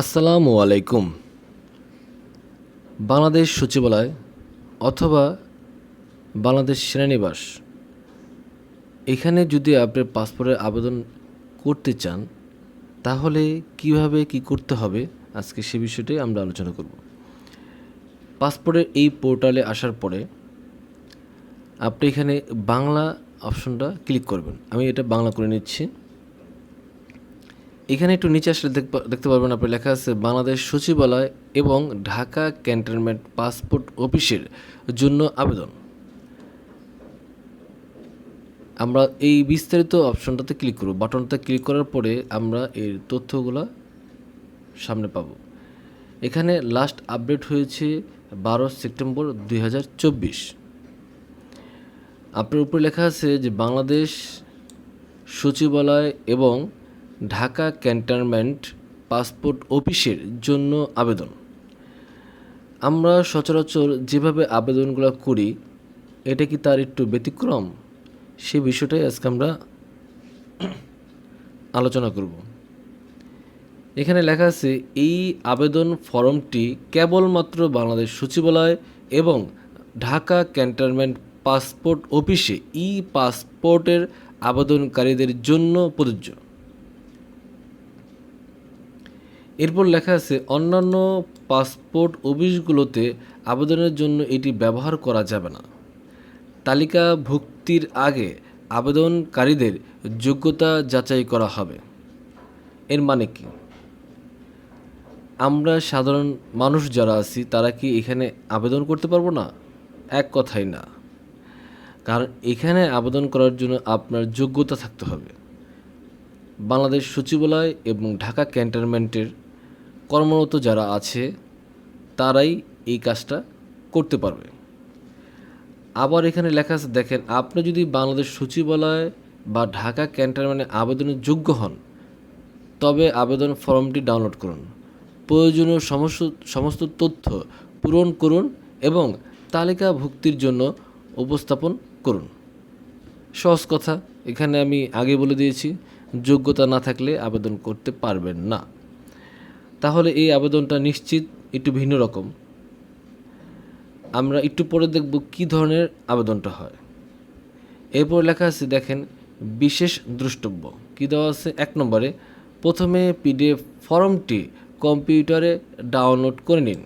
আসসালামু আলাইকুম। বাংলাদেশ সচিবালয় অথবা বাংলাদেশ সেনানিবাস, এখানে যদি আপনার পাসপোর্টের আবেদন করতে চান, তাহলে কীভাবে কি করতে হবে? আজকে সে বিষয়টাই আমরা আলোচনা করব। পাসপোর্টের এই পোর্টালে আসার পরে আপনি এখানে বাংলা অপশনটা ক্লিক করবেন। আমি এটা বাংলা করে নিচ্ছি। এখানে একটু নিচে আসলে দেখতে পারবেন আপনি লেখা আছে, বাংলাদেশ সচিবালয় এবং ঢাকা ক্যান্টনমেন্ট পাসপোর্ট অফিসের জন্য আবেদন। আমরা এই বিস্তারিত অপশনটাতে ক্লিক করব। বাটনটাতে ক্লিক করার পরে আমরা এর তথ্যগুলো সামনে পাব। এখানে লাস্ট আপডেট হয়েছে বারো সেপ্টেম্বর দুই হাজার চব্বিশ। আপনার উপরে লেখা আছে যে, বাংলাদেশ সচিবালয় এবং ঢাকা ক্যান্টনমেন্ট পাসপোর্ট অফিসের জন্য আবেদন। আমরা সচরাচর যেভাবে আবেদনগুলো করি, এটা কি তার একটু ব্যতিক্রম? সে বিষয়টাই আজকে আমরা আলোচনা করব। এখানে লেখা আছে, এই আবেদন ফর্মটি কেবলমাত্র বাংলাদেশ সচিবালয় এবং ঢাকা ক্যান্টনমেন্ট পাসপোর্ট অফিসে ই পাসপোর্টের আবেদনকারীদের জন্য প্রযোজ্য। এরপর লেখা আছে, অন্যান্য পাসপোর্ট অফিসগুলোতে আবেদনের জন্য এটি ব্যবহার করা যাবে না। তালিকাভুক্তির আগে আবেদনকারীদের যোগ্যতা যাচাই করা হবে। এর মানে কি? আমরা সাধারণ মানুষ যারা আছি, তারা কি এখানে আবেদন করতে পারব না? এক কথাই না। কারণ এখানে আবেদন করার জন্য আপনার যোগ্যতা থাকতে হবে। বাংলাদেশ সচিবালয় এবং ঢাকা ক্যান্টনমেন্টের কর্মরত যারা আছে, তারাই এই কাজটা করতে পারবে। আবার এখানে লেখা আছে, দেখেন, আপনি যদি বাংলাদেশ সচিবালয় বা ঢাকা ক্যান্টনমেন্টে আবেদনের যোগ্য হন, তবে আবেদন ফর্মটি ডাউনলোড করুন। প্রয়োজনীয় সমস্ত সমস্ত তথ্য পূরণ করুন এবং তালিকাভুক্তির জন্য উপস্থাপন করুন। সহজ কথা, এখানে আমি আগে বলে দিয়েছি, যোগ্যতা না থাকলে আবেদন করতে পারবেন না। তাহলে এই আবেদনটা নিশ্চিত একটু ভিন্ন রকম। আমরা একটু পরে দেখব কী ধরনের আবেদনটা হয়। এরপর লেখা আছে, দেখেন, বিশেষ দ্রষ্টব্য। কী দেওয়া আছে? এক নম্বরে, প্রথমে পিডিএফ ফর্মটি কম্পিউটারে ডাউনলোড করে নিন।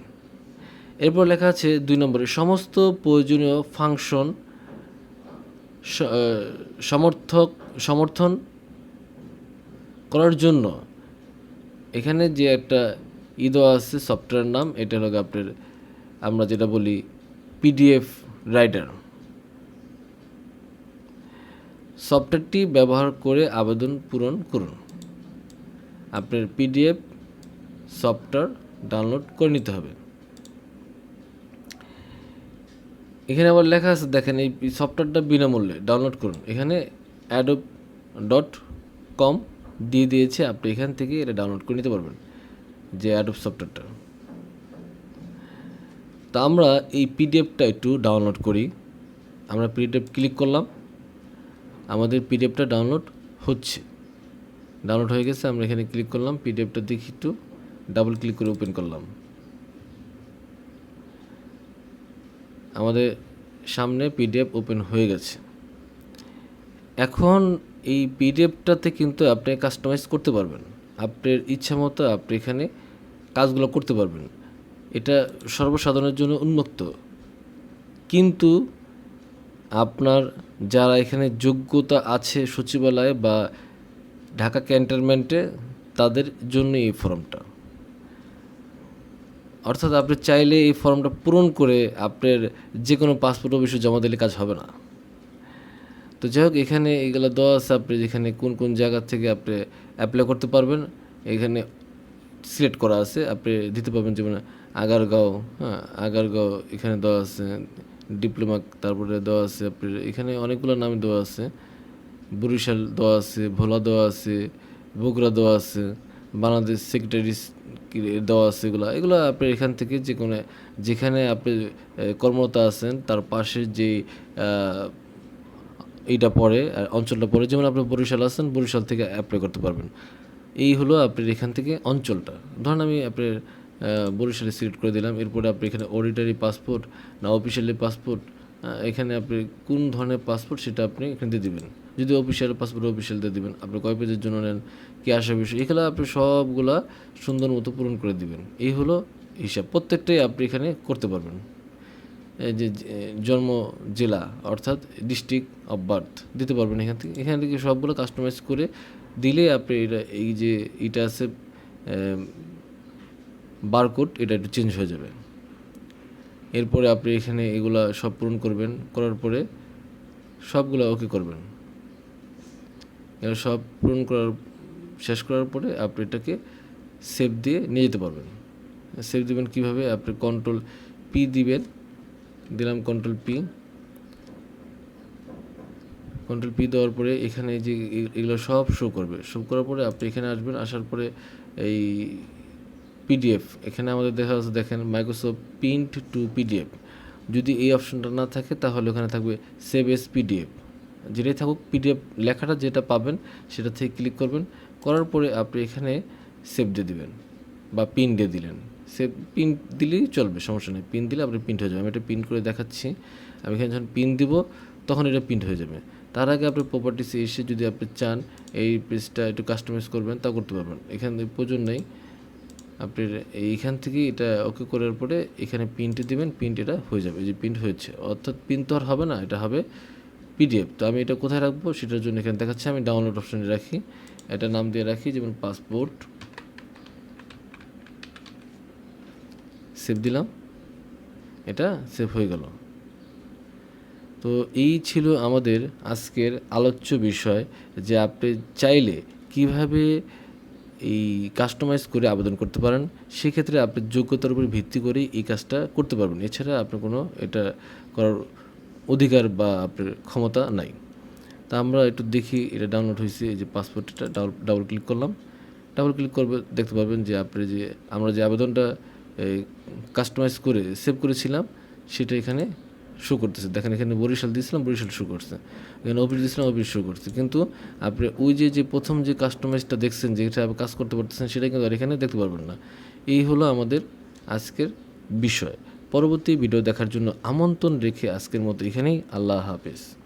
এরপর লেখা আছে, দুই নম্বরে, সমস্ত প্রয়োজনীয় ফাংশন সমর্থক, সমর্থন করার জন্য এখানে যে একটা ই আছে সফটওয়্যার নাম, এটা হলো আপনার, আমরা যেটা বলি পিডিএফ রাইটার সফটওয়্যারটি ব্যবহার করে আবেদন পূরণ করুন। আপনার পিডিএফ সফটওয়্যার ডাউনলোড করে নিতে হবে। এখানে আবার লেখা আছে, দেখেন এই সফটওয়্যারটা বিনামূল্যে ডাউনলোড করুন। এখানে অ্যাডোব ডট কম দিয়ে দিয়েছে, আপনি এখান থেকে এটা ডাউনলোড করে নিতে পারবেন, যে অ্যাডোব সফটওয়্যারটা তা আমরা এই পিডিএফটা একটু ডাউনলোড করি। আমরা পিডিএফ ক্লিক করলাম, আমাদের পিডিএফটা ডাউনলোড হচ্ছে। ডাউনলোড হয়ে গেছে, আমরা এখানে ক্লিক করলাম পিডিএফটা দেখি একটু ডাবল ক্লিক করে ওপেন করলাম। আমাদের সামনে পিডিএফ ওপেন হয়ে গেছে। এখন এই পিডিএফটাতে কিন্তু আপনি কাস্টমাইজ করতে পারবেন। আপনার ইচ্ছা মতো আপনি এখানে কাজগুলো করতে পারবেন। এটা সর্বসাধারণের জন্য উন্মুক্ত। কিন্তু আপনার যারা এখানে যোগ্যতা আছে সচিবালয়ে বা ঢাকা ক্যান্টনমেন্টে, তাদের জন্য এই ফর্মটা। অর্থাৎ আপনি চাইলে এই ফর্মটা পূরণ করে আপনার যে কোনো পাসপোর্ট অফিসে জমা দিলে কাজ হবে না। তো যাই হোক এখানে এগুলো দেওয়া আছে আপনি যেখানে কোন কোন জায়গা থেকে আপনি অ্যাপ্লাই করতে পারবেন, এখানে সিলেক্ট করা আছে, আপনি দিতে পারবেন যেমন আগারগাঁও হ্যাঁ আগারগাঁও এখানে দেওয়া আছে ডিপ্লোমা তারপরে দেওয়া আছে আপনার, এখানে অনেকগুলো নাম দেওয়া আছে, বরিশাল দেওয়া আছে, ভোলা দেওয়া আছে, বগুড়া দেওয়া আছে, বাংলাদেশ সেক্রেটারি দেওয়া আছে এগুলো এগুলো আপনি এখান থেকে যে কোনো যেখানে আপনি কর্মরত আছেন, তার পাশে যে এইটা পড়ে আর অঞ্চলটা পড়ে যেমন আপনি বরিশাল আছেন, বরিশাল থেকে অ্যাপ্লাই করতে পারবেন। এই হলো আপনার এখান থেকে অঞ্চলটা। ধরুন আমি আপনার বরিশালে সিলেক্ট করে দিলাম, এরপরে আপনি এখানে অডিটারি পাসপোর্ট না অফিসিয়ালি পাসপোর্ট এখানে আপনি কোন ধরনের পাসপোর্ট সেটা আপনি এখানে দিয়ে দিবেন? যদি অফিসিয়াল পাসপোর্ট অফিসিয়াল দিয়ে দিবেন, আপনি কয় পেজের জন্য নেন, কি আসা বিষয়, এগুলো আপনি সবগুলা সুন্দর মতো পূরণ করে দিবেন। এই হলো হিসাব। প্রত্যেকটাই আপনি এখানে করতে পারবেন। যে জন্ম জেলা, অর্থাৎ ডিস্ট্রিক্ট অফ বার্থ দিতে পারবেন এখান থেকে। এখান থেকে সবগুলো কাস্টমাইজ করে দিলে আপনি এটা, এই যে এটা আছে বারকোড এটা একটু চেঞ্জ হয়ে যাবে। এরপরে আপনি এখানে এগুলা সব পূরণ করবেন, করার পরে সবগুলো ওকে করবেন। এগুলো সব পূরণ করার, শেষ করার পরে আপনি এটাকে সেভ দিয়ে নিয়ে যেতে পারবেন। সেভ দিবেন কীভাবে? আপনি কন্ট্রোল পি দিবেন। দিলাম কন্ট্রোল পি কন্ট্রোল পি দেওয়ার পরে এখানে যে এগুলো সব শো করবে। শো করার পরে আপনি এখানে আসবেন, আসার পরে এই পিডিএফ এখানে আমাদের দেখা যাচ্ছে, দেখেন মাইক্রোসফট প্রিন্ট টু পিডিএফ যদি এই অপশনটা না থাকে, তাহলে ওখানে থাকবে সেভ এস পিডিএফ যেটাই থাকুক পিডিএফ লেখাটা যেটা পাবেন, সেটা থেকে ক্লিক করবেন। করার পরে আপনি এখানে সেভ দিয়ে দিবেন বা পিন দিয়ে দিলেন। সেভ পিন দিলেই চলবে, সমস্যা নেই। পিন দিলে আপনি প্রিন্ট হয়ে যাবে আমি এটা প্রিন্ট করে দেখাচ্ছি। আমি এখানে যখন পিন দিব, তখন এটা প্রিন্ট হয়ে যাবে। তার আগে আপনি প্রপার্টিসে এসে যদি আপনি চান, এই পেজটা একটু কাস্টমাইজ করবেন তা করতে পারবেন। এখানে প্রয়োজন নেই। আপনি এইখান থেকে এটা ওকে করার পরে এখানে প্রিন্টে দেবেন প্রিন্ট এটা হয়ে যাবে। যে প্রিন্ট হয়েছে। অর্থাৎ প্রিন্ট তো আর হবে না, এটা হবে পিডিএফ তো আমি এটা কোথায় রাখব? সেটার জন্য এখানে দেখাচ্ছি। আমি ডাউনলোড অপশানে রাখি। এটা নাম দিয়ে রাখি, যেমন পাসপোর্ট সেভ দিলাম। এটা সেভ হয়ে গেল। তো এই ছিল আমাদের আজকের আলোচ্য বিষয় যে আপনি চাইলে কীভাবে এই কাস্টমাইজ করে আবেদন করতে পারেন। সেক্ষেত্রে আপনার যোগ্যতার উপর ভিত্তি করে এই কাজটা করতে পারবেন। এছাড়া আপনার কোনো এটা করার অধিকার বা আপনার ক্ষমতা নাই। তা আমরা একটু দেখি, এটা ডাউনলোড হয়েছে, এই যে পাসপোর্টটা ডাবল ক্লিক করলাম। ডাবল ক্লিক করবে, দেখতে পারবেন যে আপনি যে, আমরা যে আবেদনটা কাস্টমাইজ করে সেভ করেছিলাম, সেটা এখানে শো করতেছে। দেখেন এখানে বরিশাল দিয়েছিলাম, বরিশাল শো করছে। এখানে অফিস দিয়েছিলাম অফিস শো করছে। কিন্তু আপনি ওই যে যে প্রথম যে কাস্টমাইজটা দেখছেন যেটা আপনি কাজ করতে পারতেছেন, সেটা কিন্তু আর এখানে দেখতে পারবেন না। এই হলো আমাদের আজকের বিষয়। পরবর্তী ভিডিও দেখার জন্য আমন্ত্রণ রেখে আজকের মতো এখানেই। আল্লাহ হাফেজ।